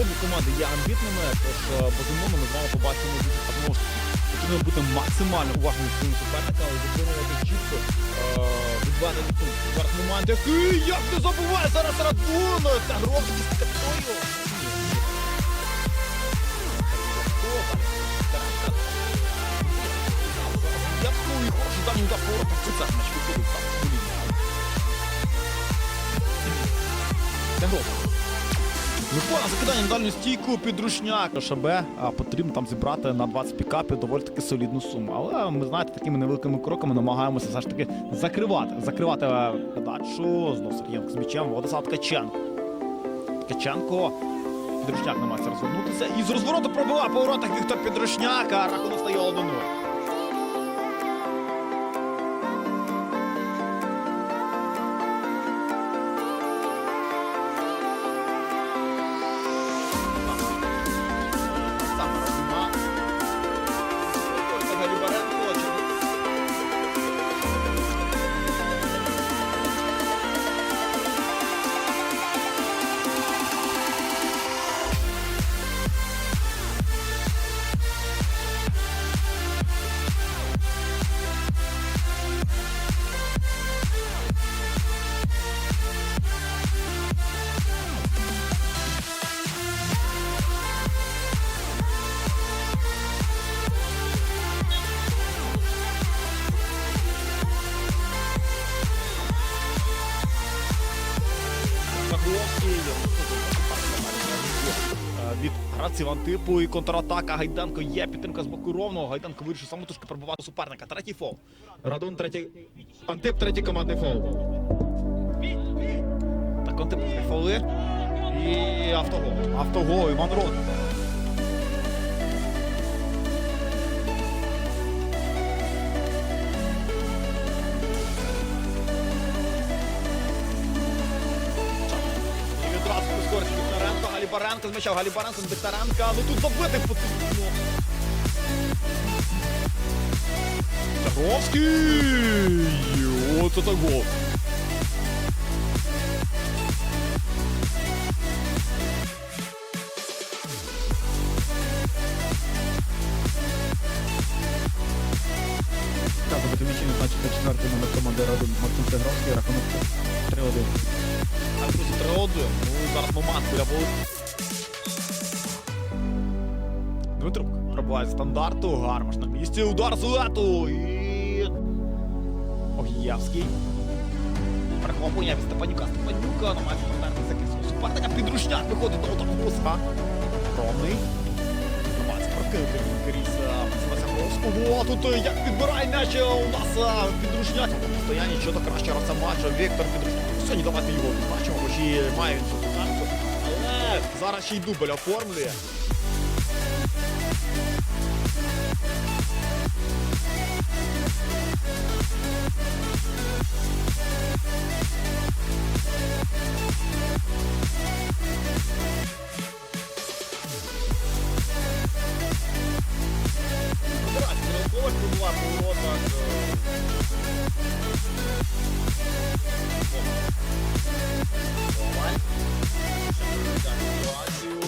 Обидві команди є амбітними, тож е, безумовно ми з вами побачимо дуже таки, потрібно бути максимально уважним до своїм суперника виконувати чітко е, відведені тут. Зараз момент, який як не забуває зараз Радун! Та Гровський з такою! Я б і. Микола закидання на дальню стійку підручняк. ШБ потрібно там зібрати на 20 пікапів доволі таки солідну суму. Але ми знаєте, такими невеликими кроками намагаємося все ж таки закривати. Закривати е, подачу. Знов Сергієнко з м'ячем. Владислав Ткаченко. Ткаченко. Підручняк намагається розвернутися. І з розвороту пробиває по воротах Віктор Підручняк, а рахунок стає 1-0. Від гравців антипу і контратака Гайденко є підтримка з боку ровного. Гайденко вирішив самотужки пробувати суперника. Третій фол. Радун третій. Антип третій командний фол. Так, антип фоли. І автогол. Автогол, Іван Рот. Вікторенко, Галібаренко змічав Галібаренко з Дегтяренка. Ну тут забити потрібно. Загровський! Оце так гол. Так, забити значить на четвертий номер команди Радун Максим Тигровський, рахунок 3-1. А друзі, 3-1. Ну, зараз момент біля вулиці. Дмитрук пробуває стандарту. Гармаш на місці. Удар з лету. І... Огієвський. Перехоплення від Степанюка. Степанюка намагається повернути за кільцо суперника. Підручняк виходить до удару Буска. Максима О, тут е, як підбирай м'яч е, у нас е, підручняк. Стояння що то краще гравця матчу. Віктор підручняк. Сьогодні давайте його бачимо, хоч і має він карту. Але зараз ще й дубль оформлює. One, two, three, four, two.